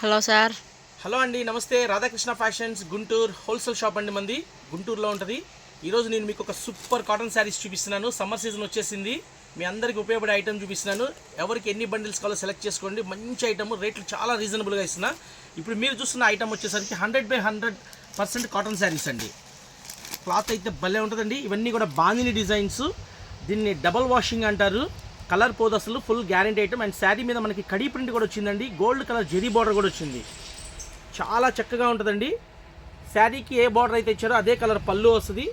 Hello sir. Hello అండి నమస్తే. Radhakrishna fashions Guntur wholesale shop అండి మంది. గుంటూరులో ఉంటుంది. ఈరోజు నేను మీకు ఒక సూపర్ కాటన్ శారీస్ చూపిస్తున్నాను. సమ్మర్ సీజన్ వచ్చేసింది. మీ అందరికీ ఉపయోగపడే ఐటమ్ చూపిస్తున్నాను. ఎవరికి ఎన్ని బండిల్స్ కావాలో సెలెక్ట్ చేసుకోండి. మంచి ఐటమ్ రేట్లు చాలా రీజనబుల్గా ఇస్తున్నా. ఇప్పుడు మీరు చూస్తున్న ఐటమ్ వచ్చేసరికి hundred by hundred percent cotton saris అండి. క్లాత్ అయితే భలే ఉంటుందండి. ఇవన్నీ కూడా బాందిని డిజైన్స్. దీన్ని డబల్ వాషింగ్ అంటారు. కలర్ పోదు అసలు full guarantee item and sari మీద మనకి కడీ ప్రింట్ కూడా వచ్చిందండి. గోల్డ్ కలర్ జెరీ బార్డర్ కూడా వచ్చింది. చాలా చక్కగా ఉంటుందండి. శారీకి ఏ బార్డర్ అయితే ఇచ్చారో అదే కలర్ పళ్ళు వస్తుంది.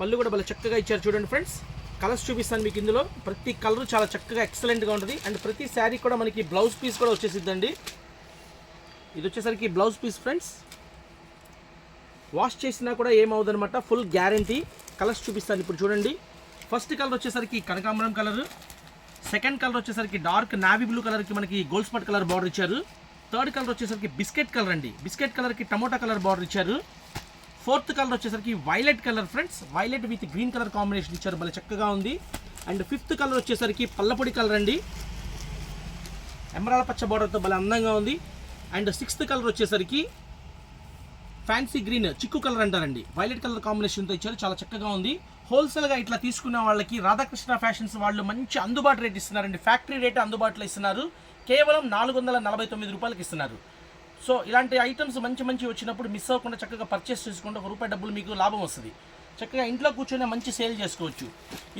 పళ్ళు కూడా భలే చక్కగా ఇచ్చారు చూడండి ఫ్రెండ్స్ కలర్స్ చూపిస్తాను మీకు ఇందులో. ప్రతి కలర్ చాలా చక్కగా ఎక్సలెంట్గా ఉంటుంది. అండ్ ప్రతి శారీ కూడా మనకి బ్లౌజ్ పీస్ కూడా వచ్చేసిద్దండి. ఇది వచ్చేసరికి బ్లౌజ్ పీస్ ఫ్రెండ్స్ వాష్ చేసినా కూడా ఏమవుదనమాట ఫుల్ గ్యారంటీ కలర్స్ చూపిస్తాను ఇప్పుడు చూడండి. ఫస్ట్ కలర్ వచ్చేసరికి కనకాంబరం కలర్ సెకండ్ కలర్ వచ్చేసరికి డార్క్ నావీ బ్లూ కలర్కి మనకి గోల్డ్ స్పాట్ కలర్ బార్డర్ ఇచ్చారు. థర్డ్ కలర్ వచ్చేసరికి బిస్కెట్ కలర్ అండి. బిస్కెట్ కలర్కి టమోటా కలర్ బార్డర్ ఇచ్చారు. ఫోర్త్ కలర్ వచ్చేసరికి violet colour friends. Violet with green colour combination ఇచ్చారు. భలే చక్కగా ఉంది. అండ్ ఫిఫ్త్ కలర్ వచ్చేసరికి పల్లపొడి కలర్ అండి. ఎమరాల పచ్చ బార్డర్తో భలే అందంగా ఉంది. అండ్ సిక్స్త్ కలర్ వచ్చేసరికి ఫ్యాన్సీ గ్రీన్ చిక్కు కలర్ అంటారండి. వైలెట్ కలర్ కాంబినేషన్తో ఇచ్చారు. చాలా చక్కగా ఉంది. హోల్సేల్గా ఇట్లా తీసుకున్న వాళ్ళకి రాధాకృష్ణ ఫ్యాషన్స్ వాళ్ళు మంచి అందుబాటు రేట్ ఇస్తున్నారండి. ఫ్యాక్టరీ రేట్ అందుబాటులో ఇస్తున్నారు. కేవలం నాలుగు వందల నలభై తొమ్మిది రూపాయలకి ఇస్తున్నారు. సో ఇలాంటి ఐటమ్స్ మంచి మంచి వచ్చినప్పుడు మిస్ అవ్వకుండా చక్కగా పర్చేస్ చేసుకుంటే ఒక రూపాయి డబ్బులు మీకు లాభం వస్తుంది. చక్కగా ఇంట్లో కూర్చొని మంచి సేల్ చేసుకోవచ్చు.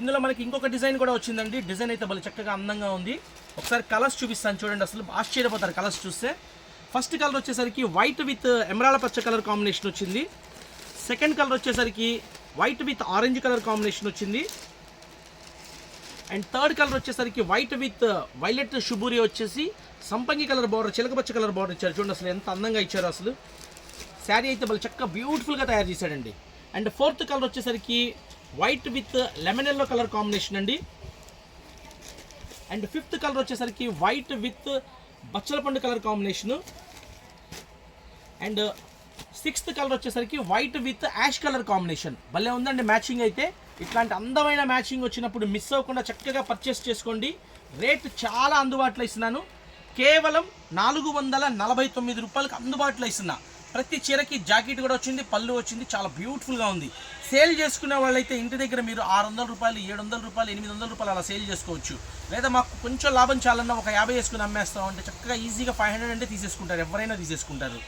ఇందులో మనకి ఇంకొక డిజైన్ కూడా వచ్చిందండి. డిజైన్ అయితే భలే చక్కగా అందంగా ఉంది. ఒకసారి కలర్స్ చూపిస్తాను చూడండి. అసలు ఆశ్చర్యపోతారు కలర్స్ చూస్తే. ఫస్ట్ కలర్ వచ్చేసరికి వైట్ విత్ ఎమరాల పచ్చ కలర్ కాంబినేషన్ వచ్చింది. సెకండ్ కలర్ వచ్చేసరికి white with orange colour combination వచ్చింది. అండ్ థర్డ్ కలర్ వచ్చేసరికి వైట్ విత్ వైలెట్ షుబూరి వచ్చేసి సంపంగి కలర్ బార్డర్ చిలకపచ్చ కలర్ బార్డర్ ఇచ్చారు. చూడండి అసలు ఎంత అందంగా ఇచ్చారు అసలు. శారీ అయితే వాళ్ళు చక్కగా బ్యూటిఫుల్గా తయారు చేశాడండి. అండ్ ఫోర్త్ కలర్ వచ్చేసరికి white with lemon yellow colour combination అండి. అండ్ ఫిఫ్త్ కలర్ వచ్చేసరికి వైట్ విత్ బచ్చల పండు colour combination. And sixth colour వచ్చేసరికి white with ash colour combination. భలే ఉందండి మ్యాచింగ్ అయితే. ఇట్లాంటి అందమైన మ్యాచింగ్ వచ్చినప్పుడు మిస్ అవ్వకుండా చక్కగా పర్చేస్ చేసుకోండి. రేట్ చాలా అందుబాటులో ఇస్తున్నాను. కేవలం నాలుగు వందల నలభై తొమ్మిది రూపాయలకు అందుబాటులో ఇస్తున్నా. ప్రతి చీరకి జాకెట్ కూడా వచ్చింది పళ్ళు వచ్చింది చాలా బ్యూటిఫుల్గా ఉంది. సేల్ చేసుకునే వాళ్ళైతే ఇంటి దగ్గర మీరు ఆరు వందల రూపాయలు ఏడు వందల రూపాయలు ఎనిమిది వందల రూపాయలు అలా సేల్ చేసుకోవచ్చు. లేదా మాకు కొంచెం లాభం చాలన్నా ఒక యాభై వేసుకుని అమ్మేస్తాం అంటే చక్కగా ఈజీగా ఫైవ్ హండ్రెడ్ అంటే తీసేసుకుంటారు. ఎవరైనా తీసేసుకుంటారు.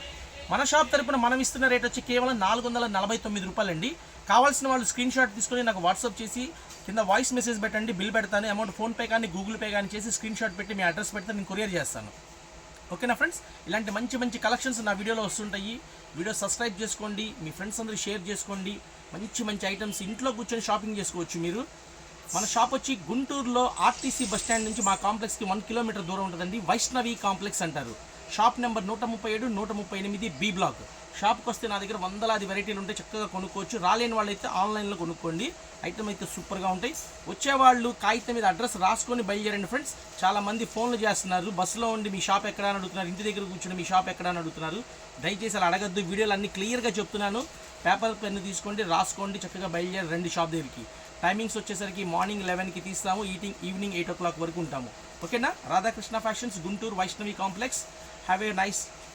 మన షాప్ తరపున మనం ఇస్తున్న రేట్ వచ్చి కేవలం నాలుగు వందల నలభై తొమ్మిది రూపాయలండి. కావాల్సిన వాళ్ళు స్క్రీన్ షాట్ తీసుకొని నాకు వాట్సాప్ చేసి కింద వాయిస్ మెసేజ్ పెట్టండి బిల్ పెడతాను అమౌంట్ ఫోన్పే కానీ గూగుల్ పే కానీ చేసి స్క్రీన్ షాట్ పెట్టి మీ అడ్రస్ పెడితే నేను కొరియర్ చేస్తాను. ఓకేనా ఫ్రెండ్స్? ఇలాంటి మంచి మంచి కలెక్షన్స్ నా వీడియోలో వస్తుంటాయి. వీడియో సబ్స్క్రైబ్ చేసుకోండి మీ ఫ్రెండ్స్ అందరూ షేర్ చేసుకోండి. మంచి మంచి ఐటమ్స్ ఇంట్లో కూర్చొని షాపింగ్ చేసుకోవచ్చు మీరు. మన షాప్ వచ్చి గుంటూరులో ఆర్టీసీ బస్ స్టాండ్ నుంచి మా కాంప్లెక్స్కి వన్ కిలోమీటర్ దూరం ఉంటుందండి. వైష్ణవి కాంప్లెక్స్ అంటారు. షాప్ నెంబర్ నూట ముప్పై ఏడు నూట ముప్పై ఎనిమిది బి బ్లాక్. షాప్కి వస్తే నా దగ్గర వందలాది వెరైటీలు ఉంటాయి చక్కగా కొనుక్కోవచ్చు. రాలేని వాళ్ళైతే ఆన్లైన్లో కొనుక్కోండి. ఐటమ్ అయితే సూపర్గా ఉంటాయి. వచ్చేవాళ్ళు కాగితం మీద అడ్రస్ రాసుకొని బయలుదేరండి ఫ్రెండ్స్. చాలామంది ఫోన్లు చేస్తున్నారు. బస్సులో ఉండి మీ షాప్ ఎక్కడ అని అడుగుతున్నారు. ఇంటి దగ్గర కూర్చొని మీ షాప్ ఎక్కడ అని అడుగుతున్నారు. దయచేసి అలా అడగద్దు. వీడియోలు అన్ని క్లియర్గా చెప్తున్నాను. పేపర్ పెన్ను తీసుకోండి రాసుకోండి చక్కగా బయలుదేరి రండి షాప్ దగ్గరికి. టైమింగ్స్ వచ్చేసరికి మార్నింగ్ లెవెన్కి తీస్తాము. ఈటింగ్ ఈవినింగ్ ఎయిట్ ఓ క్లాక్ వరకు ఉంటాము. ఓకేనా? Radhakrishna fashions Guntur Vaishnavi complex. Have a nice